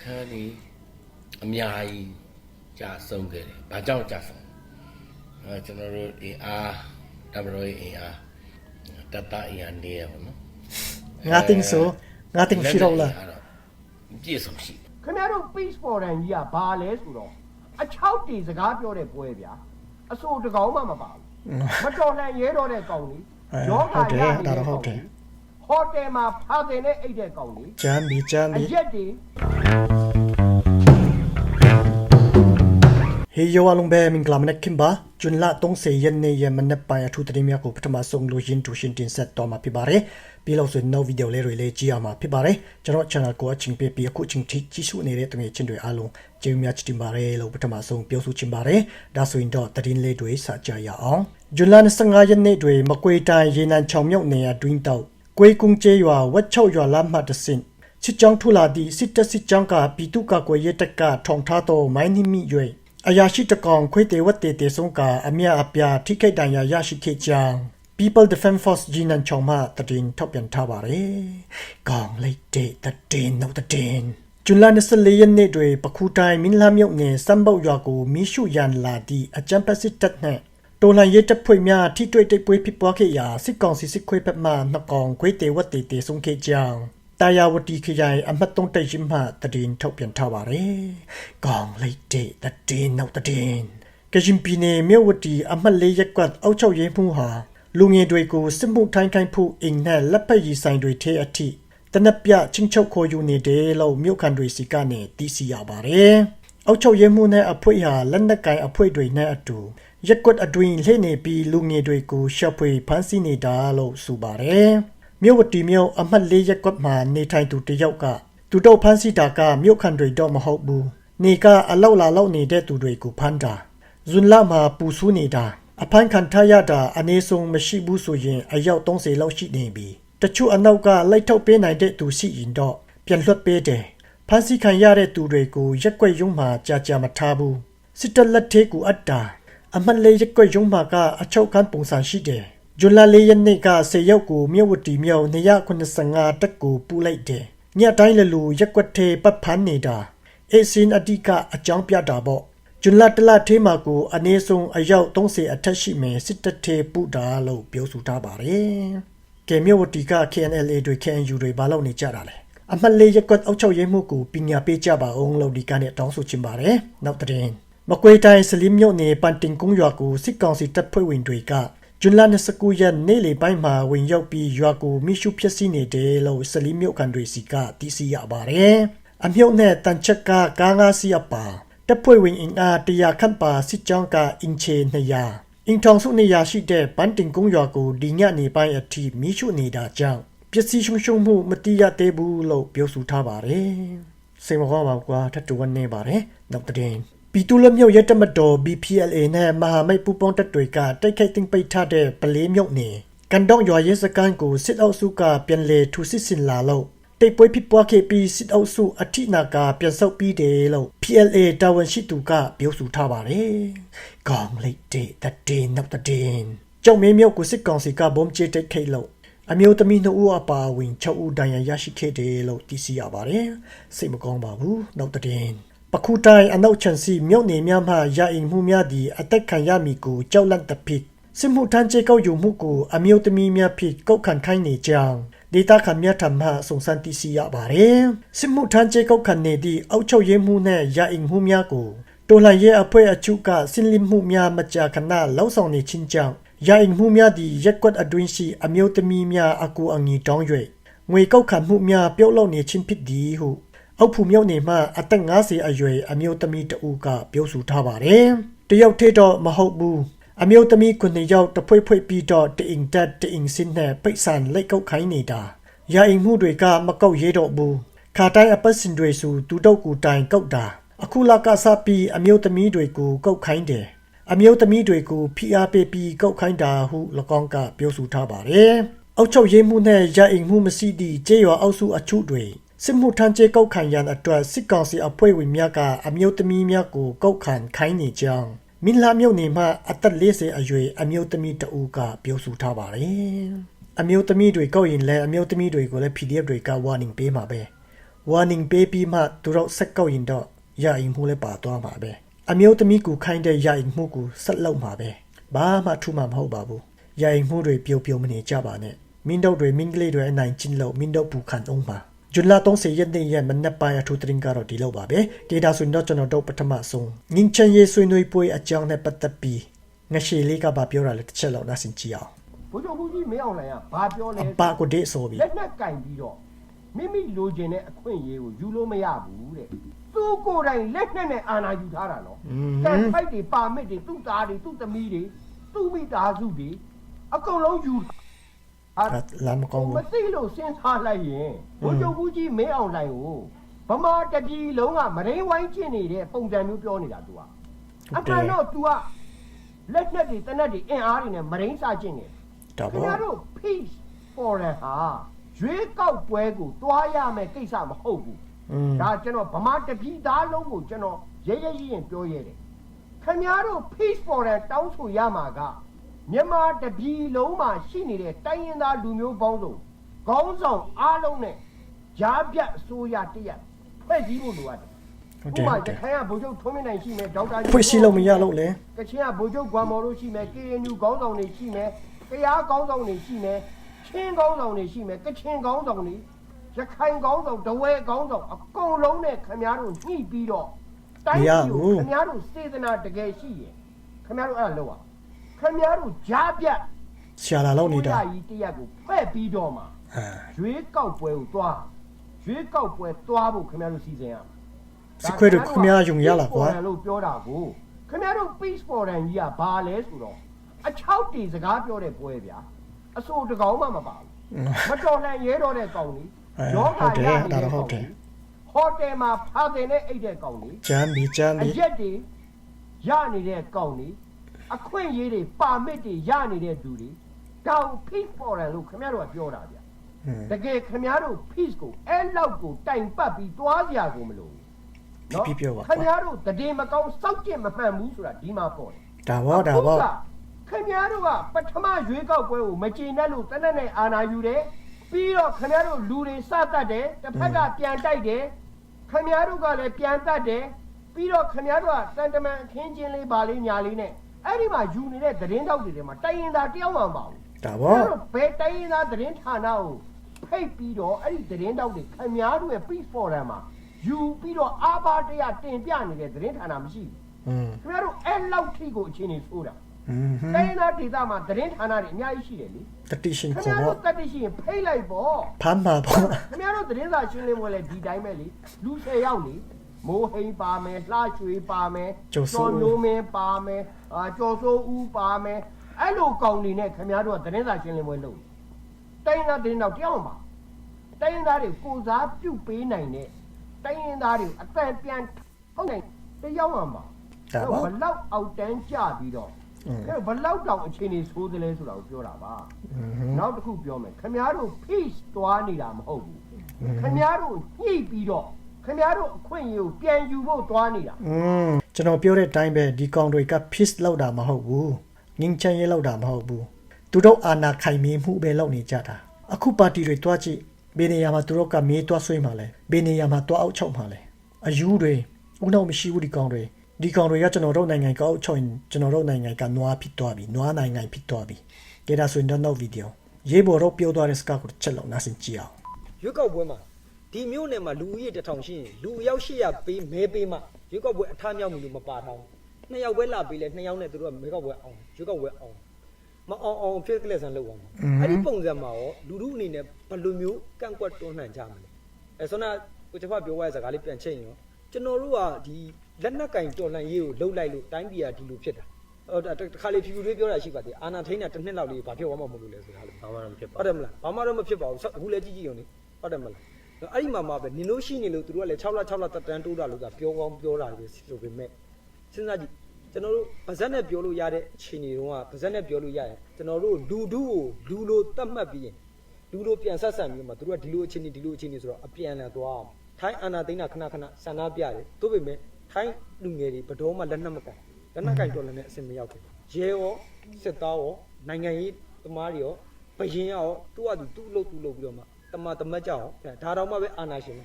ခန်းကြီးအများကြီးကြာဆုံးခဲ့တယ်ဘာကြောင့်ကြာဆုံးအဲကျွန်တော်တို့အင်အားတဘရိုအင်အားတတအင်အားနေရပါတော့ငါတင်ဆိုငါတင်ရှိတော့လားပြည့်စုံရှိခင်ဗျားတို့ peace forum ကြီးကဘာလဲဆိုတော့အချောက်တီစကားပြောတဲ့ပွဲဗျာအဆိုတကောင်မှမပါဘူးမတော်လှန်ရဲတော့တဲ့ကောင်ကြီးအဲယောဂဟုတ်တယ်ရဒါတော့ဟုတ်တယ် ဟိုတယ်မှာဖာတင်နဲ့အိတ်တဲ့ကောင်ကြီးဂျမ်းဘီဂျမ်းအဘီရက်တွေဟေယောအလုံးပဲမင်္ဂလာမနက်ခင်ပါဂျွန်လာ30ရက်နေ့ရမနက်ပိုင်းအထူးသတင်းများကိုပထမဆုံးလိုရင်းတူရှင်တင်ဆက်တော်မှာဖြစ်ပါတယ်ပြီးလို့ဆိုရင်နောက်ဗီဒီယိုလေးတွေလည်းကြည့်ရမှာဖြစ်ပါတယ်ကျွန်တော် channel ကိုအချင်းပေးပြီးအခုချင်းထိကြည့်ရှုနေတဲ့တငယ်ချင်းတွေအားလုံးကျေးဇူးများချစ်တင်ပါတယ်လို့ပထမဆုံးပြောဆိုချင်ပါတယ်ဒါဆိုရင်တော့သတင်းလေးတွေစကြရအောင်ဂျွန်လာ25ရက်နေ့တွေမကွေတိုင်းရေနံချောင်မြုပ်နေရတွင်းတောက် ကွေးကုန်းကျေးရွာဝက်ချောက်ရွာလမ်းမှတဆင့်စစ်ကြောင်းထူလာသည့်စစ်တပ်စစ်ကြောင်းကပြည်သူ့ကာကွယ်ရေးတပ်ကထောင်ထားသောမိုင်းနိမိ၍အရာရှိတကောင်ခွေးတေဝတ်တေတေဆုံးကအမြအပြာထိခိုက်ဒဏ်ရာရရှိခဲ့ကြောင်း People Defense Force ဂျီနန်ချောင်မှတည်င်းထောက်ပြန်ထားပါရယ်။ကောင်းလိုက်တဲ့တည်င်းနောက်တည်င်းကျွလန်24ရက်နေ့တွင်ပခုတိုင်းမင်းလာမြို့နယ်စံပုတ်ရွာကိုမိရှုရန်လာသည့်အကြံပတ်စစ်တပ်နှင့် တော်လှန်ရေးတပ်ဖွဲ့များထိတွေ့တိုက်ပွဲဖြစ်ပွားခဲ့ရာစစ်ကောင်စီစစ်ခွေးဘက်မှနှစ်ကောင်ခွေးတေဝတ်တေတေဆုံးခဲ့ကြောင်းတာယာဝတီခရိုင်အမှတ်3တိုက်ရင်မှတည်င်းထုတ်ပြန်ထားပါတယ်။ကောင်းလိုက်တဲ့တည်င်းနောက်တည်င်းကရင်ပြည်နယ်မြို့ဝတီအမှတ်၄ရပ်ကွက်အောက်ချုပ်ရေးမှုဟာလူငယ်တွေကိုစစ်မှုထိုင်းခိုင်းဖို့အိမ်နဲ့လက်ဖက်ရည်ဆိုင်တွေထဲအထိတနက်ပြချင်းချုပ်ခေါ်ယူနေတယ်လို့မြို့ခံတွေစီကနေသိရှိရပါတယ်။အောက်ချုပ်ရေးမှုနဲ့အဖွဲ့ဟာလက်နက်ကင်အဖွဲ့တွေနဲ့အတူ ရက်ကွက်အတွင်းလှည့်နေပြီးလူငယ်တွေကိုရှက်ဖွေဖမ်းဆီးနေတာလို့ဆိုပါတယ်။မြို့ဝတီမြို့အမှတ်၄ရက်ကွက်မှာနေထိုင်သူတစ်ယောက်ကသူတို့ဖမ်းဆီးတာကမြို့ခံတွေတော့မဟုတ်ဘူး။နေကအလောက်လာလောက်နေတဲ့သူတွေကိုဖမ်းတာ။ဇွန်လမှာပူဆူးနေတာအဖမ်းခံထားရတာအနည်းဆုံးမရှိဘူးဆိုရင်အယောက်30လောက်ရှိနေပြီ။တချို့အနောက်ကလိုက်ထုတ်ပေးနိုင်တဲ့သူရှိရင်တော့ပြန်လွှတ်ပေးတယ်။ဖမ်းဆီးခံရတဲ့သူတွေကိုရက်ကွက်ရုံးမှာကြာကြာမထားဘူး။စစ်တပ်လက်ထဲကိုအပ်တာ အမတ်လေးရက်ကွက်ရုံးမှာကအချုပ်ခန်းပုံစံရှိတယ်။ဂျွန်လာလေးရက်နေ့ကဆေရောက်ကိုမြို့ဝတီမြို့295တက်ကိုပူလိုက်တယ်။ညတိုင်းလလူရက်ကွက်ထဲပတ်ဖမ်းနေတာ။အေစင်အတိကအကြောင်းပြတာပေါ့။ဂျွန်လာတလသေးမှာကိုအနည်းဆုံးအယောက်30အထက်ရှိမယ်စစ်တပ်ထဲပူတာလို့ပြောဆိုထားပါတယ်။ကဲမြို့ဝတီက KNLA တွေ KNU တွေဘာလို့နေကြတာလဲ။အမတ်လေးရက်ကွက်အောက်ချုပ်ရေးမှုကိုပညာပေးကြပါအောင်လို့ဒီကနေ့တောင်းဆိုချင်ပါတယ်။နောက်တဲ့ မကွေတိုင်းစလင်းမြို့နယ်ပန်တင်ကုန်းရွာကိုစစ်ကောင်စီတပ်ဖွဲ့ဝင်တွေကဂျွန်လ29ရက်နေ့လေပိုင်းမှာဝင်ရောက်ပြီးရွာကိုမိရှုဖျက်ဆီးနေတယ်လို့စလင်းမြို့ကန်တွေစီကသိရှိရပါတယ်။အမြုပ်နဲ့တန်ချက်ကကားငါးစီးအပါတပ်ဖွဲ့ဝင်အင်အားတရာခန့်ပါစစ်ကြောင်းကအင်ချေ200အင်ထောင်စုနေရာရှိတဲ့ပန်တင်ကုန်းရွာကိုဒီညနေပိုင်းအထိမိရှုနေတာကြောင့်ပစ္စည်းရှုံရှုံမှုမတိရသေးဘူးလို့ပြောဆိုထားပါတယ်။စိတ်မကောင်းပါဘူးကွာထပ်တူဝင်နေပါတယ်။နောက်တဲ့ ပီတူလမြို့ရဲတမတော် BPLA နဲ့မဟာမိတ်ပူပေါင်းတပ်တွေကတိုက်ခိုက်သိမ်းပိတ်ထားတဲ့ပလေးမြို့နယ်ကန်တော့ရွာရဲစခန်းကိုစစ်အုပ်စုကပြန်လည်ထူစစ်ဆင်လာလို့တိတ်ပွဲဖြစ်ပွားခဲ့ပြီးစစ်အုပ်စုအထိနာကပြန်ဆုတ်ပြီးတယ်လို့ PLA တာဝန်ရှိသူကပြောဆိုထားပါတယ်။ကောင်းလိုက်တဲ့တတဲ့နောက်တဲ့ကြောက်မင်းမြို့ကိုစစ်ကောင်စီကဘုံကျဲတိုက်ခိုက်လို့အမျိုးသမီးနှစ်ဦးအပါအဝင်6ဦးဒဏ်ရာရရှိခဲ့တယ်လို့သိရှိရပါတယ်။စိတ်မကောင်းပါဘူး။နောက်တဲ့ ပခုတိုင်းအနောက်ချန်စီမြို့နယ်များမှရအိမ်မှုများသည့်အသက်ခံရမည်ကိုကြောက်လန့်တဖြစ်စစ်မှုထမ်းကျေကောက်ယူမှုကိုအမျိုးသမီးများဖြစ်ကောက်ခံခိုင်းနေကြောင်းဒေတာခံမြတ်ထမှစုံစမ်းသိရှိရပါတယ်စစ်မှုထမ်းကျေကောက်ခံနေသည့်အောက်ချုပ်ရေးမှုနှင့်ရအိမ်မှုများကိုတော်လှန်ရေးအဖွဲ့အချုပ်ကစင်လစ်မှုများမကြာခဏလှောက်ဆောင်နေခြင်းကြောင့်ရအိမ်မှုများသည့်ရက်ကွက်အတွင်းရှိအမျိုးသမီးများအကူအငီတောင်း၍ငွေကောက်ခံမှုများပြုတ်လောက်နေခြင်းဖြစ်သည်ဟု အောက်ဖူမြောက်နေမှအသက်50အရွယ်အမျိုးသမီးတဦးကပြောဆိုထားပါတယ်။တယောက်ထဲတော့မဟုတ်ဘူး။အမျိုးသမီးခုနှစ်ယောက်တဖွဲဖွဲပြီးတော့တအိမ်တက်တအိမ်စင်းနဲ့ပိတ်ဆန်လက်ကုပ်ခိုင်းနေတာ။ရာအိမ်မှုတွေကမကောက်ရဲတော့ဘူး။ခါတိုင်းအပတ်စင်တွေဆိုသူတော့ကူတိုင်ကောက်တာ။အခုလကစားပြီးအမျိုးသမီးတွေကိုကောက်ခိုင်းတယ်။အမျိုးသမီးတွေကိုဖိအားပေးပြီးကောက်ခိုင်းတာဟု၎င်းကပြောဆိုထားပါတယ်။အောက်ချုပ်ရေးမှုနဲ့ရာအိမ်မှုမရှိသည့်ကျေးရွာအောက်စုအချို့တွေ စစ်မှုထမ်းကျေကောက်ခံရန်အတွက်စစ်ကောင်စီအဖွဲ့ဝင်များကအမျိုးသမီးများကိုကောက်ခံခိုင်းနေကြောင်းမင်းလာမြို့နယ်မှအသက်40အရွယ်အမျိုးသမီးတဦးကပြောဆိုထားပါတယ်။အမျိုးသမီးတွေကောက်ရင်လည်းအမျိုးသမီးတွေကိုလည်း PDF တွေက warning ပေးမှာပဲ။ warning ပေးပြီးမှသူတို့ဆက်ကောက်ရင်တော့ရရင်မှုလည်းပါသွားမှာပဲအမျိုးသမီးကူခိုင်းတဲ့ရရင်မှုကူဆက်လောက်မှာပဲဘာမှထူမှာမဟုတ်ပါဘူးရရင်မှုတွေပျော်ပျော်မနေကြပါနဲ့မင်းတို့တွေမင်းကလေးတွေအနိုင်ကျင့်လို့မင်းတို့ပူခံအောင်ပါ ဂျွန်လာ30ရက်နေ့ရက်မနက်ပိုင်းအထူးသတင်းကတော့ဒီလောက်ပါပဲဒေတာဆိုရင်တော့ကျွန်တော်တို့ပထမဆုံးငင်းချင်ရေးဆွေးနွေးပွဲအကြောင်းနဲ့ပတ်သက်ပြီးငရှိလေးကဘာပြောတာလဲတစ်ချက်လောက်နားဆင်ကြည့်အောင်ဘုရားဘူးကြီးမင်းအောင်လှိုင်ကဘာပြောလဲအပကိုဒေဆိုပြီးလက်နဲ့ကင်ပြီးတော့မိမိလိုချင်တဲ့အခွင့်အရေးကိုယူလို့မရဘူးတဲ့သူကိုယ်တိုင်လက်နဲ့နဲ့အာဏာယူထားတာနော်တန်ဖိုက်တွေပါမစ်တွေသူ့သားတွေသူ့သမီးတွေသူ့မိသားစုတွေအကုန်လုံးယူ အာ ဒါလမ်းမကောင်း မ ဘူး သိလို့စဉ်းစားလိုက်ရင်ဘုရားဘူးကြီးမင်းအောင်လှိုင်ကိုဗမာတပြည်လုံးကမရင်းဝိုင်းကျင်နေတဲ့ပုံစံမျိုးပြောနေတာ तू อ่ะအမှန်တော့ तू อ่ะလက်နဲ့တွေတနက်တွေအင်အားတွေနဲ့မရင်းစားကျင်နေတယ် ဒါ ခင် ပေါ့ ဗျားတို့ peace forum ဟာရွေးကောက်ပွဲကိုတွားရမယ်ကိစ္စမဟုတ်ဘူး อืม ဒါကျွန်တော်ဗမာတပြည်သားလုံးကိုကျွန်တော်ရဲရဲရရင်ပြောရတယ်ခင်ဗျားတို့ peace forum တောင်းဆိုရမှာက မြန်မာတပြည်လုံးမှာရှိနေတဲ့တိုင်းရင်းသားလူမျိုးပေါင်းစုံခေါင်းဆောင်အားလုံးနဲ့ဂျားပြတ်အစိုးရတရက်ဖွဲ့စည်းဖို့လိုအပ်တယ်ဟုတ်ဥတယ်ပမာဟုတ်ရတယ်ခိုင်ကဗိုလ်ချုပ်ထွန်းမင်းနိုင်ရှိမယ်ဒေါက်တာဖွင့်ရှိလို့မရလို့လေကချင်ကဗိုလ်ချုပ်ကွမ်မော်တို့ရှိမယ် KNU ခေါင်းဆောင်တွေရှိမယ်ကရားခေါင်းဆောင်တွေရှိမယ်ချင်းခေါင်းဆောင်တွေရှိမယ်ကချင်ခေါင်းဆောင်တွေရခိုင်ခေါင်းဆောင်ဒဝဲခေါင်းဆောင်အကုန်လုံးနဲ့ခင်ဗျားတို့ညှိပြီးတော့တိုင်းပြည်ကိုခင်ဗျားတို့စေတနာတကယ်ရှိရင်ခင်ဗျားတို့အဲ့ဒါလုပ်အောင် ခင်ဗျားတို့ကြားပြတ်ဆရာလာလောက်နေတာကြီးတရက်ကိုဖွဲ့ပြီးတော့မှအာရွေးကောက်ပွဲကိုတွားရွေးကောက်ပွဲတွားဖို့ခင်ဗျားတို့စီစဉ်ရမယ်စခွဲတို့ခင်ဗျားယုံရလားကွာ Peace Forum လို့ပြောတာကိုခင်ဗျားတို့ Peace Forum ကြီးကဘာလဲဆိုတော့အချောက်တီစကားပြောတဲ့ပွဲဗျာအဆိုတကောင်မှမပါဘူးမတော်လှန်ရဲတော့တဲ့ကောင်ကြီးအဲယောဂဟုတ်တယ်ရဒါနေတဲ့တော့ဟုကောင်တ်တယ်ကြီးဟိုတယ်မှာဖာတင်နဲ့အိတ်တဲ့ကောင်ကြီးဂျမ်းဘီဂျမ်းအဘီရက်တွေရနေတဲ့ကောင်ကြီး အခွင့်အရေးတွေပါမစ်တွေရနေတဲ့သူတွေတောင် Peace Forum လို့ခင်ဗျားတို့ကပြောတာဗျာอืมတကယ်ခင်ဗျားတို့ peace ကိုအဲ့လောက်ကိုတိုင်ပတ်ပြီးတွားစရာကိုမလိုဘူးနော်ပြပြပြောပါခင်ဗျားတို့တည်မကောင်းစောက်ကျင်မမှန်ဘူးဆိုတာဒီမှာပေါ့တယ်ဒါပေါ့ဒါပေါ့အခုကခင်ဗျားတို့ကပထမရွေးကောက်ပွဲကိုမကျေနပ်လို့တနက်နဲ့အာဏာယူတယ်ပြီးတော့ခင်ဗျားတို့လူတွေစတတ်တယ်တစ်ဖက်ကပြန်တိုက်တယ်ခင်ဗျားတို့ကလည်းပြန်တတ်တယ်ပြီးတော့ခင်ဗျားတို့ကစန်တမန်အခင်းချင်းလေးပါလေးညာလေးနဲ့ အဲ့ဒီမှာယူနေတဲ့သတင်းတောက်တွေထဲမှာတိုင်ရင်သာတယောက်မှမပါဘူး ဒါ အဲ့ ပေါ့ တော့ဘယ်တိုင်းရင်းသားသတင်းဌာနကိုဖိတ်ပြီးတော့အဲ့ဒီသတင်းတောက်တွေခင်များတို့ရဲ့ Peace Forum မှာယူပြီးတော့အာဘာတရားတင်ပြနေတဲ့သတင်းဌာနမရှိဘူး อืม ခင်ဗျားတို့အဲ့လောက်ထိကိုအခြေအနေဆိုးတာ อืมဟွန်း တိုင်းရင်းသားဒေသမှာသတင်းဌာနတွေအများကြီးရှိတယ်လေ တတိရှင် ခင် ခေါ် ဗျား ပေါ့ တို့တက်တရှိရင်ဖိတ်လိုက်ပေါ့ ဖမ်းမှာပေါ့ ခင်ဗျားတို့သတင်းစာရှင်းလင်းပွဲလဲဒီတိုင်းပဲလေလူ10ယောက်လေ မိုးဟိန်ပါမယ်လှရွှေပါမယ်ကျော်မျိုးမင်းပါမယ်အာကျော်စိုးဦးပါမယ်အဲ့လိုကောင်တွေနဲ့ခင်ဗျားတို့ကသတင်းစာရှင်းလင်းပွဲလုပ်တိုင်းသားတင်းတော့တယောက်မှာတိုင်းသားတွေကိုစားပြုတ်ပေးနိုင်တဲ့တိုင်းရင်းသားတွေကိုအသံပြန်ထုတ်နိုင်တယောက်မှာဒါပါဘလောက်အောက်တန်းကျပြီးတော့အဲ့ဘလောက်တောင်အခြေအနေဆိုးသလဲဆိုတာကိုပြောတာပါနောက်တစ်ခုပြောမယ်ခင်ဗျားတို့ peace သွားနေတာမဟုတ်ဘူးခင်ဗျားတို့ညှိပြီးတော့ ခမည်းတော်အခွင့်အရေးကိုပြန်ယူဖို့တွားနေတာอืมကျွန်တော်ပြောတဲ့အတိုင်းပဲဒီကောင်တွေက peace လောက်တာမဟုတ်ဘူးငင်းချမ်းရေးလောက်တာမဟုတ်ဘူးသူတို့အာဏာခိုင်မြဲမှုပဲလောက်နေကြတာအခုပါတီတွေတွားကြည့်ဘယ်နေရာမှာသူတို့ကမေးတွားဆွေးမှာလဲဘယ်နေရာမှာတွားအောက်ချုပ်မှာလဲအယူတွေဦးနောက်မရှိဘူးဒီကောင်တွေဒီကောင်တွေကကျွန်တော်တို့နိုင်ငံကောက်ချုပ်ရင်ကျွန်တော်တို့နိုင်ငံကနွားဖြစ်သွားပြီနွားနိုင်ငံဖြစ်သွားပြီကြဒါဆိုရင်တော့နောက်ဗီဒီယိုရေးပေါ်တော့ပြောသွားတဲ့စကားကိုချက်လောက်နားဆင်ကြည့်အောင်ရွေးကောက်ပွဲမှာ ဒီမျိုးနယ်မှာလူဦးရေတစ်ထောင်ရှိရင်လူအယောက်800ပေးမဲပေးမှရွေးကောက်ပွဲအထားမြောက်မှုလို့မပါထားဘူးနှစ်ယောက်ပဲလာပေးလဲနှစ်ယောက်နဲ့သူတို့ကမဲကောက်ပွဲအောင်ရွေးကောက်ပွဲအောင်မအောင်အောင်ဖြစ်ကလေးဆန်လောက်အောင်အဲ့ဒီပုံစံမှာရောလူလူအနေနဲ့ဘယ်လိုမျိုးကန့်ကွက်တွန်းလှန်ကြမှာလဲအဲဆိုတော့ကိုကျဖပြောရတဲ့စကားလေးပြန်ချိန်ရောကျွန်တော်တို့ကဒီလက်နက်ကင်တော်လှန်ရေးကိုလှုပ်လိုက်လို့တိုင်းပြည်ကဒီလိုဖြစ်တာဟိုတခါလေဖြူဖြူလေးပြောတာရှိပါသေးအာနာထိန်တာတစ်နှစ်လောက်လေးဘာဖြစ်သွားမှမဟုတ်လို့လဲဆိုတာလေဘာမှတော့မဖြစ်ပါဟုတ်တယ်မလားဘာမှတော့မဖြစ်ပါဘူးဆက်အခုလည်းကြည့်ကြည့်ရုံနေဟုတ်တယ်မလား အဲ့ဒီမှာမှပဲနင်တို့ရှိနေလို့သူတို့ကလည်း6လ6လတက်တန်းတိုးတာလို့ကပြောကောင်းပြောတာပဲဆိုပေမဲ့စဉ်းစားကြည့်ကျွန်တော်တို့ဗဇက်နဲ့ပြောလို့ရတဲ့အခြေအနေတုန်းကဗဇက်နဲ့ပြောလို့ရရင်ကျွန်တော်တို့လူဒုကိုလူလိုတတ်မှတ်ပြီးရင်လူလိုပြန်ဆက်ဆံပြီးမှသူတို့ကဒီလိုအခြေအနေဒီလိုအခြေအနေဆိုတော့အပြန်လည်သွားအောင်ထိုင်းအာနာသိန်းတာခဏခဏဆန္ဒပြတယ်သို့ပေမဲ့ထိုင်းလူငယ်တွေဘတော်မှလက်နက်မကန်လက်နက်ကင်တော်လည်းနဲ့အစင်မရောက်ဘူးရဲရောစစ်သားရောနိုင်ငံရေးသမားတွေရောဘယင်ရောသူ့ဟာသူသူ့လို့သူ့လို့ပြီးတော့မှ တမတမတ်ကြအောင်ဒါတော့မှပဲအာနာရှင်ပဲ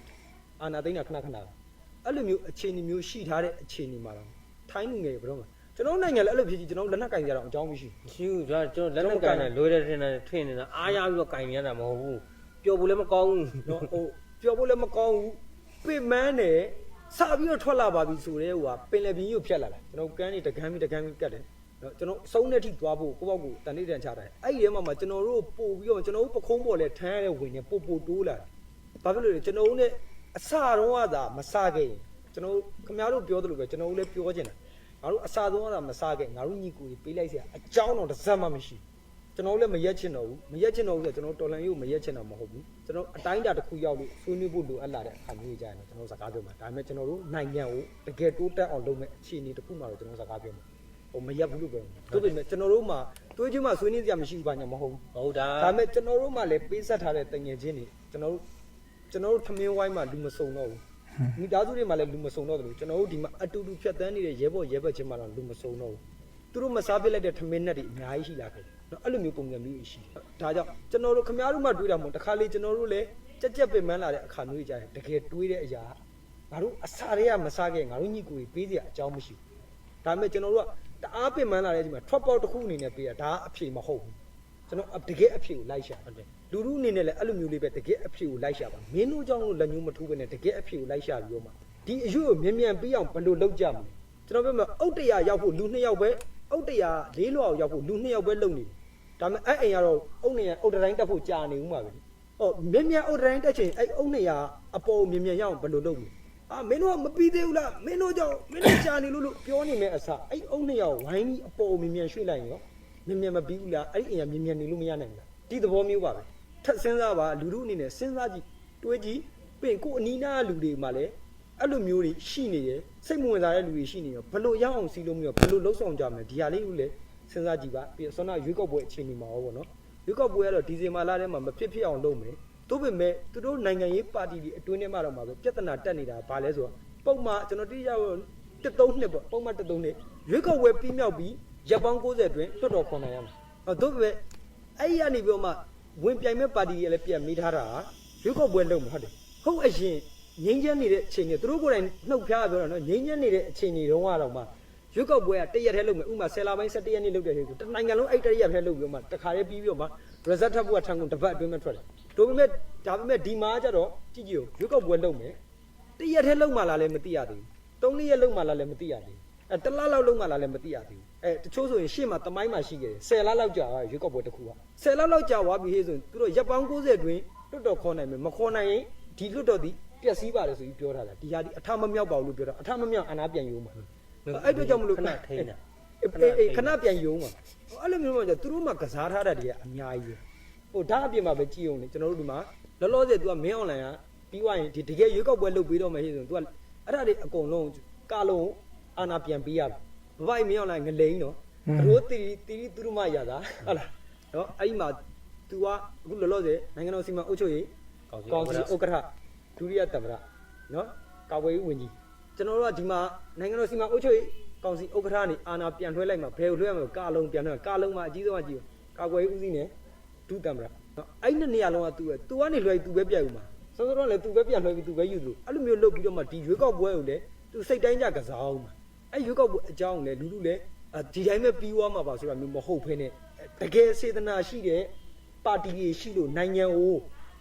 အာနာသိန်းတာခဏခဏအဲ့လိုမျိုးအခြေအနေမျိုးရှိထားတဲ့အခြေအနေမှာတော့ထိုင်းလူငယ်ဘယ်တော့မှကျွန်တော်တို့နိုင်ငံလည်းအဲ့လိုဖြစ်ကြီးကျွန်တော်တို့လက်နက်ကင်ကြတော့အကြောင်းမရှိဘူးရှိဘူးကျွန်တော်လက်နဲ့ကန်တယ်လွယ်တယ်ထင်တယ်ထင်နေတာအားရပြီးတော့ကင်ရတာမဟုတ်ဘူးပျော်ဖို့လည်းမကောင်းဘူးနော်ဟိုပြောဖို့လည်းမကောင်းဘူးပင်မန်းတယ်စပြီးတော့ထွက်လာပါပြီဆိုတဲ့ဟိုကပင်လယ်ပြင်ကြီးကိုဖြတ်လာတာကျွန်တော်ကန်းနေတကန်းပြီးတကန်းပြီးကတ်တယ်နော် ကျွန်တော်စုံတဲ့ထိသွားဖို့ကိုယ့်ဘောက်ကိုတန်နေတန်ချတာအဲ့ဒီထဲမှာမှကျွန်တော်တို့ပို့ပြီးတော့ကျွန်တော်တို့ပခုံးပေါ်လဲထမ်းရတဲ့ဝင်နေပို့ပို့တိုးလာတာဘာဖြစ်လို့လဲကျွန်တော်တို့ ਨੇ အစတော့ကသာမစခဲ့ရင်ကျွန်တော်ခင်ဗျားတို့ပြောသလိုပဲကျွန်တော်တို့လည်းပြောချင်တာငါတို့အစဆုံးကသာမစခဲ့ငါတို့ညီကိုကြီးပေးလိုက်เสียအကြောင်းတော့တစ်စက်မှမရှိဘူး ကျွန်တော်လည်းမရက်ချင်တော့ဘူးမရက်ချင်တော့ဘူးဆိုတော့ကျွန်တော်တော်လန်ရေးကိုမရက်ချင်တော့မဟုတ်ဘူးကျွန်တော်အတိုင်းအတာတစ်ခုရောက်လို့ဆွေးနွေးဖို့လိုအပ်လာတဲ့အခါမျိုးကြီးကြရင်တော့ကျွန်တော်စကားပြောမှာဒါပေမဲ့ကျွန်တော်တို့နိုင်ငံကိုတကယ်တိုးတက်အောင်လုပ်မဲ့အခြေအနေတစ်ခုမှတော့ကျွန်တော်စကားပြောမှာ ဟိုမရက်ဘူးလို့ပြောမှာတို့ပေမဲ့ကျွန်တော်တို့မှာတွေးချင်းမှဆွေးနွေးစရာမရှိဘူးဘာညာမဟုတ်ဘူးဟုတ်တာဒါပေမဲ့ကျွန်တော်တို့မှလည်းပေးဆက်ထားတဲ့တငယ်ချင်းတွေကျွန်တော်တို့ကျွန်တော်တို့ထမင်းဝိုင်းမှာလူမစုံတော့ဘူးမိသားစုတွေမှာလည်းလူမစုံတော့တယ်လို့ကျွန်တော်တို့ဒီမှာအတူတူဖြတ်တန်းနေတဲ့ရဲဘော်ရဲဘက်ချင်းမှာတော့လူမစုံတော့ဘူးသူတို့မစားပြစ်လိုက်တဲ့ထမင်းနဲ့တွေအများကြီးရှိလာခဲ့တယ်။နော်အဲ့လိုမျိုးပုံစံမျိုးကြီးရှိတယ်။ဒါကြောင့်ကျွန်တော်တို့ခမားတို့မှတွေးတာမဟုတ်တခါလေကျွန်တော်တို့လည်းကြက်ကြက်ပင်ပန်းလာတဲ့အခါမျိုးကြီးကြတယ်တကယ်တွေးတဲ့အရာငါတို့အစာတွေကမစားခဲ့ငါတို့ညီကိုကြီးပေးစရာအကြောင်းမရှိဘူး။ဒါပေမဲ့ကျွန်တော်တို့က တအားပင်မလာတဲ့အချိန်မှာ drop out တစ်ခုအနေနဲ့ပေးတာဒါအဖြေမဟုတ်ဘူးကျွန်တော်တကယ်အဖြေကိုလိုက်ရှာတယ်လူလူအနေနဲ့လည်းအဲ့လိုမျိုးလေးပဲတကယ်အဖြေကိုလိုက်ရှာပါမင်းတို့ကြောင့်လို့လက်ညှိုးမထိုးဘဲနဲ့တကယ်အဖြေကိုလိုက်ရှာပြီးတော့မှဒီအယူကိုမြန်မြန်ပြီးအောင်ဘယ်လိုလုပ်ကြမလဲကျွန်တော်ပြောမှာအုတ်တရာရောက်ဖို့လူနှစ်ယောက်ပဲအုတ်တရာလေးလွာကိုရောက်ဖို့လူနှစ်ယောက်ပဲလုံနေဒါပေမဲ့အဲ့အိမ်ကတော့အုတ်နေရအုတ်တိုင်းတက်ဖို့ကြာနေဦးမှာပဲဟောမြန်မြန်အုတ်တိုင်းတက်ချင်အဲ့အုတ်နေရအပေါ်မြန်မြန်ရောက်ဘယ်လိုလုပ်မလဲ အာမင်းတို့ကမပြီးသေးဘူးလားမင်းတို့ကြောင့်မင်းတို့ကြာနေလို့လို့ပြောနေမဲ့အစားအဲ့အုတ်နေရကိုဝိုင်းပြီးအပေါ်မြင်မြန်ရွှေ့လိုက်ရင်ရောမြင်မြန်မပြီးဘူးလားအဲ့ဒီအိမ်ကမြင်မြန်နေလို့မရနိုင်ဘူးလားဒီသဘောမျိုးပါပဲထပ်စဉ်းစားပါလူတို့အနေနဲ့စဉ်းစားကြည့်တွေးကြည့်ပြီးရင်ကိုယ်အနီးနားလူတွေမှာလည်းအဲ့လိုမျိုးတွေရှိနေတယ်စိတ်မဝင်စားတဲ့လူတွေရှိနေရောဘယ်လို့ရအောင်စီးလို့မရဘယ်လို့လှုပ်ဆောင်ကြမလဲဒီဟာလေးကိုလည်းစဉ်းစားကြည့်ပါပြီးတော့ဆောနာရွေးကောက်ပွဲအခြေအနေမှာရောပေါ့နော်ရွေးကောက်ပွဲကတော့ဒီဇင်ဘာလထဲမှာမဖြစ်ဖြစ်အောင်လုပ်မယ် သို့ပေမဲ့သူတို့နိုင်ငံရေးပါတီတွေအတွင်းထဲမှာတော့မှာပဲပြဿနာတက်နေတာဘာလဲဆိုတော့ပုံမှန်ကျွန်တော်တိကျတော့တက်သုံးနှစ်ပေါ့ပုံမှန်တက်သုံးနှစ်ရွေးကောက်ပွဲပြီးမြောက်ပြီးရပ်ပေါင်း90အတွင်းလွတ်တော်ခွန်နိုင်ရမှာဟောသို့ပေမဲ့အဲ့ဒီကနေပြီးတော့မှဝင်ပြိုင်မဲ့ပါတီတွေလည်းပြန်မိထားတာရွေးကောက်ပွဲလုပ်မှာဟုတ်တယ်ဟုတ်အရင်ငိမ့်ချမ်းနေတဲ့အချိန်တွေသူတို့ကိုယ်တိုင်နှုတ်ဖျားပြောတာနော်ငိမ့်ချမ်းနေတဲ့အချိန်တွေတုန်းကတော့မှရွက်ကောက်ပွဲကတရက်တည်းလုပ်မယ်ဥမာ10လပိုင်း17ရက်နေ့လုပ်တဲ့ဟိုတနိုင်ငံလုံးအဲ့တရက်တည်းလုပ်ပြီးတော့မှတခါတည်းပြီးပြီးတော့မှ result ထပ်ဖို့ကထန်ကုန်တစ်ပတ်အတွင်းမှာထွက်တယ် ဒါပေမဲ့ဒါပေမဲ့ဒီမှာကျတော့ကြည့်ကြည့်ရွက်ကောက်ပွဲလုပ်မယ်တရက်တည်းလုပ်မှလားလည်းမသိရသေးဘူးသုံးလေးရက်လုပ်မှလားလည်းမသိရသေးဘူးအဲတလားလောက်လုပ်မှလားလည်းမသိရသေးဘူးအဲတချို့ဆိုရင်ရှေ့မှာတမိုင်းမှာရှိခဲ့တယ်10လလောက်ကြာသွားရွက်ကောက်ပွဲတစ်ခုက10လလောက်ကြာသွားပြီဟေ့ဆိုရင်သူတို့ရပ်ပေါင်း90အတွင်းလွတ်တော်ခေါ်နိုင်မယ်မခေါ်နိုင်ရင်ဒီလွတ်တော်ဒီပျက်စီးပါတယ်ဆိုပြီးပြောထားတာဒီဟာဒီအထမမြောက်ပါဘူးလို့ပြောတာအထမမြောက်အနာပြန်ယုံမှာအဲ့အတွက်ကြောင့်မလို့ခဏထိန်းတာအေးအေးခဏပြန်ယုံမှာအဲ့လိုမျိုးမှကျသူတို့မှကစားထားတာတွေကအများကြီးပဲ ဟိုဒါအပြင်မှာပဲကြည်အောင်လေကျွန်တော်တို့ဒီမှာလောလောဆယ် तू ကမင်းအွန်လိုင်းကပြီးွားရင်ဒီတကယ်ရွေးကောက်ပွဲလုပ်ပြီးတော့မှဟိဆိုရင် तू ကအဲ့ဒါတွေအကုန်လုံးကာလုံးအာနာပြန်ပေးရပြီဘဘိုင်မင်းအွန်လိုင်းငလိန်နော်တို့တီတီသူတို့မှရတာဟုတ်လားနော်အဲ့ဒီမှာ तू ကအခုလောလောဆယ်နိုင်ငံတော်စီမံအုပ်ချုပ်ရေး ကော ကော င်း င်း စီ စီဥက္ကဋ္ဌဒုတိယသမ္မတနော်ကာဝေးဝန်ကြီးကျွန်တော်တို့ကဒီမှာနိုင်ငံတော်စီမံအုပ်ချုပ်ရေးကောင်းစီဥက္ကဋ္ဌနေအာဏာပြန်လွှဲလိုက်မှာဘယ်ကိုလွှဲရမလဲကာလုံးပြန်လွှဲကာလုံးမှာအကြီးဆုံးအကြီးကာကွယ်ရေးဦးစီးနဲ့ ဒုသမ္မတနော်အဲ့ဒီနှစ်နေရာလုံးကသူပဲသူကနေလွှဲသူပဲပြတ်ဦးမှာစောစောတော့လည်းသူပဲပြန်လွှဲပြီးသူပဲယူသူအဲ့လိုမျိုးလုပ်ပြီးတော့မှဒီရွေးကောက်ပွဲကိုလည်းသူစိတ်တိုင်းကြကစားအောင်မှာအဲ့ရွေးကောက်ပွဲအကြောင်းလည်းလူလူလည်းဒီတိုင်းပဲပြီးသွားမှာပါဆိုတာမျိုးမဟုတ်ဘဲနဲ့တကယ်စေတနာရှိတဲ့ပါတီတွေရှိလို့နိုင်ငံကို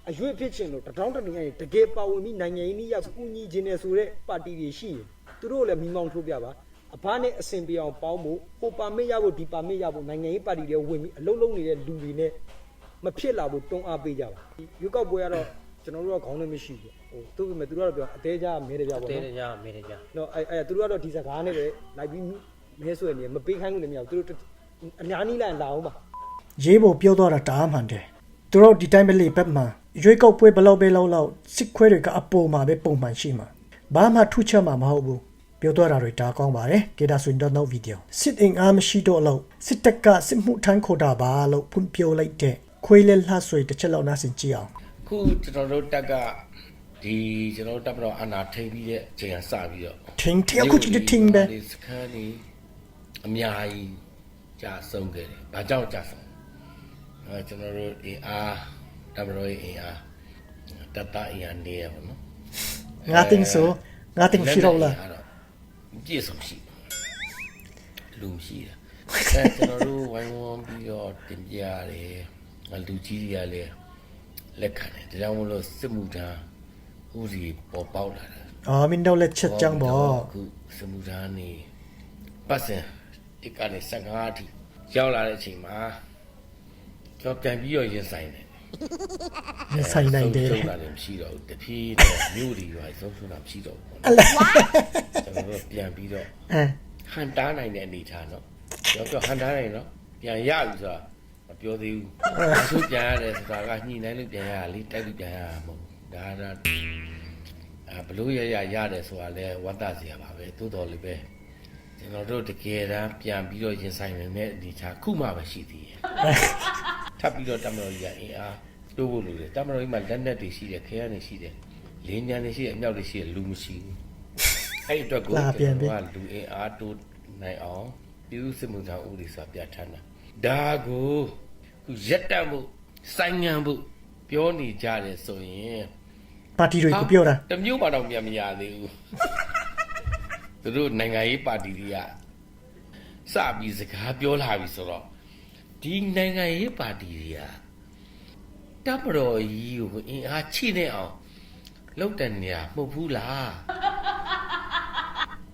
အရွေးဖြစ်ချင်လို့တထောင်းတနေရရင်တကယ်ပါဝင်ပြီးနိုင်ငံရေးနည်းရောက်ကူညီခြင်းနဲ့ဆိုတဲ့ပါတီတွေရှိရင်သူတို့လည်းမိမောင်းထိုးပြပါအဘနဲ့အစဉ်ပြေအောင်ပေါင်းဖို့ဟိုပါမစ်ရဖို့ဒီပါမစ်ရဖို့နိုင်ငံရေးပါတီတွေဝင်ပြီးအလုံးလုံးနေတဲ့လူတွေနဲ့ မဖြစ်လာဖို့တွန်းအားပေးကြပါရွေးကောက်ပွဲကတော့ကျွန်တော်တို့ကခေါင်းနဲ့မရှိဘူးဟိုသူ့ပေမဲ့သူတို့ကတော့ပြောအသေးကြမဲတယ်ပြပါတဲတော့တဲကြမေးတယ်ကြနော်အဲအဲသူတို့ကတော့ဒီစကားနဲ့ပဲလိုက်ပြီးမဲဆွဲနေမပေးခိုင်းလို့လည်းမရဘူးသူတို့အများကြီးလိုက်လာအောင်ပါ ရေးဖို့ပြောသွားတာတအားမှန်တယ်သူတို့ဒီတိုင်းပဲလေဘက်မှာရွေးကောက်ပွဲဘလောက်ပဲလောက်လောက်စစ်ခွဲတွေကအပေါ်မှာပဲပုံမှန်ရှိမှာဘာမှထူးခြားမှာမဟုတ်ဘူးပြောသွားတာတွေဒါကောင်းပါတယ်ကေဒါဆွင်တော့နောက်ဗီဒီယိုစစ်အင်အားမရှိတော့လို့စစ်တပ်ကစစ်မှုထမ်းခေါ်တာပါလို့ဖွင့်ပြောလိုက်တဲ့ ခွေးလက်လှဆွေတစ်ချက်လောက်နားဆင်ကြည့်အောင်ခုကျွန်တော်တို့တက်ကဒီကျွန်တော်တို့တပ်မတော်အာဏာထိန်းပြီးတဲ့အချိန်ကစပြီးတော့ထင်းတယောက်ခုချစ်တဲ့ထင်းပဲဒီစခန်းကြီးအများကြီးကြာဆုံးခဲ့တယ်။ဘာကြောင့်ကြာဆုံး။အဲကျွန်တော်တို့အင်အားတပ်မတော်ရဲ့အင်အားတပ်သားအင်အားနေရပါတော့။အဲငါတင်းဆိုငါတင်းရှိတော့လားပြည့်စုံရှိလူရှိတယ်အဲကျွန်တော်တို့ဝိုင်းဝန်းပြီးတော့တင်ပြရတယ် လူကြီးတွေကလည်းလက်ခံတယ်ဒါကြောင့်မလို့စစ်မှုထမ်းဥစီပေါ်ပေါက်လာတယ်အော်မင်းတို့လက်ချက်ကြောင့်ပေါ့အခုစမှုသားနေပတ်စံဒီကနေ15အထိရောက်လာတဲ့အချိန်မှာကျွန်တော်ပြန်ပြီးတော့ရင်ဆိုင်တယ်ရင်ဆိုင်နိုင်တယ်ဆုံးတာလည်းမရှိတော့ဘူးတဖြည်းတော့မြို့ဒီရွာဆုံးဆုံးတာမရှိတော့ဘူးကျွန်တော်တို့ပြန်ပြီးတော့အဲဟန်တားနိုင်တဲ့အနေထားနော်ကျွန်တော်ပြောဟန်တားနိုင်နော်ပြန်ရပြီဆိုတာ မပြောသေးဘူးသူပြန်ရတယ်ဆိုတာကညှိနှိုင်းလို့ပြန်ရတာလေတိုက်လို့ပြန်ရတာမဟုတ်ဘူးဒါကအာဘလို့ရရရတယ်ဆိုတာလဲဝတ်သားစရာပါပဲတိုးတော်လေးပဲကျွန်တော်တို့တကယ်တမ်းပြန်ပြီးတော့ရင်ဆိုင်နိုင်တဲ့အနေထားခုမှပဲရှိသေးတယ်ထပ်ပြီးတော့တမတော်ကြီးကအင်အားတိုးဖို့လိုတယ်တမတော်ကြီးမှာလက်နက်တွေရှိတယ်ခဲရနေရှိတယ်လင်းညာနေရှိတယ်အမြောက်တွေရှိတယ်လူမရှိဘူးအဲ့ဒီအတွက်ကိုကျွန်တော်ကလူအင်အားတိုးနိုင်အောင်ပြည်သူစစ်မှုထမ်းဥပဒေဆိုတာပြဋ္ဌာန်းတာ ဒါကိုခုရက်တက်မှုစိုင်းငံမှုပြောနေကြတယ်ဆိုရင်ပါတီတွေကိုပြောတာတစ်မျိုးမှတော့ပြန်မရသေးဘူးသူတို့နိုင်ငံရေးပါတီတွေကစပြီးစကားပြောလာပြီဆိုတော့ဒီနိုင်ငံရေးပါတီတွေကတပ်မတော်ကြီးကိုအင်အားချိနေအောင်လောက်တဲ့နေရာမဟုတ်ဘူးလား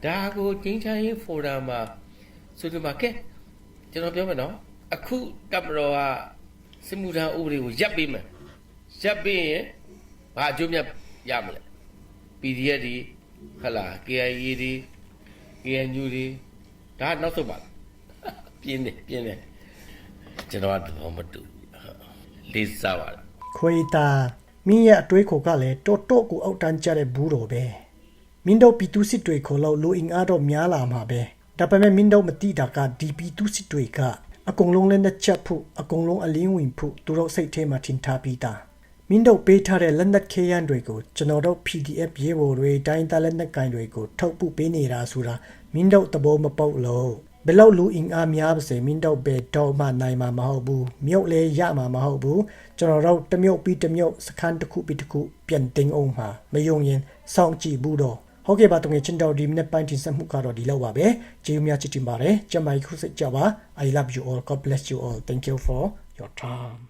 ဒါကိုချင်းချမ်းရေးဖိုရမ်မှာဆိုဒီမှာကဲကျွန်တော်ပြောမယ်နော် အခုတပ်မတော်ကစစ်မှုထမ်းဥပဒေကိုရပ်ပေးမယ်ရပ်ပေးရင်ဘာအကျိုးမြတ်ရမလဲ PDF ဒီဟလာ KIA ဒီ KNU ဒီဒါနောက်ဆုံးပါလားပြင်းတယ်ပြင်းတယ်ကျွန်တော်ကတော့မတူဘူးလေးစားပါလားခွေတာမင်းရဲ့အတွေးခေါ်ကလည်းတော်တော်ကိုအောက်တန်းကြတဲ့ဘူးတော်ပဲမင်းတို့ပီတူစစ်တွေခေါ်လို့လူအင်အားတော့များလာမှာပဲဒါပေမဲ့မင်းတို့မတိတာကဒီပီတူစစ်တွေက အကုန်လုံးလည်းနဲ့ချက်ဖို့အကုန်လုံးအလင်းဝင်ဖို့သူတို့စိတ်ထဲမှာထင်ထားပြီးသားမင်းတို့ပေးထားတဲ့လက်နက်ခဲယမ်းတွေကိုကျွန်တော်တို့ PDF ရေးပေါ်တွေတိုင်းသားလက်နက်ကင်တွေကိုထုတ်ပပေးနေတာဆိုတာမင်းတို့သဘောမပေါက်လို့ဘယ်လောက်လူအင်အားများပါစေမင်းတို့ဘယ်တော့မှနိုင်မှာမဟုတ်ဘူးမြို့လည်းရမှာမဟုတ်ဘူးကျွန်တော်တို့တစ်မြို့ပြီးတစ်မြို့စခန်းတစ်ခုပြီးတစ်ခုပြန်တင်အောင်မှာမယုံရင်စောင့်ကြည့်ဘူးတော့ ဟုတ်ကဲ့ပါတကယ်ချင်းတော်ဒီမနေ့ပိုင်းတင်ဆက်မှုကတော့ဒီလောက်ပါပဲကျေးဇူးများချစ်တင်ပါတယ်ကျမကြီးခုစိတ်ကြပါ I love you all God bless you all thank you for your time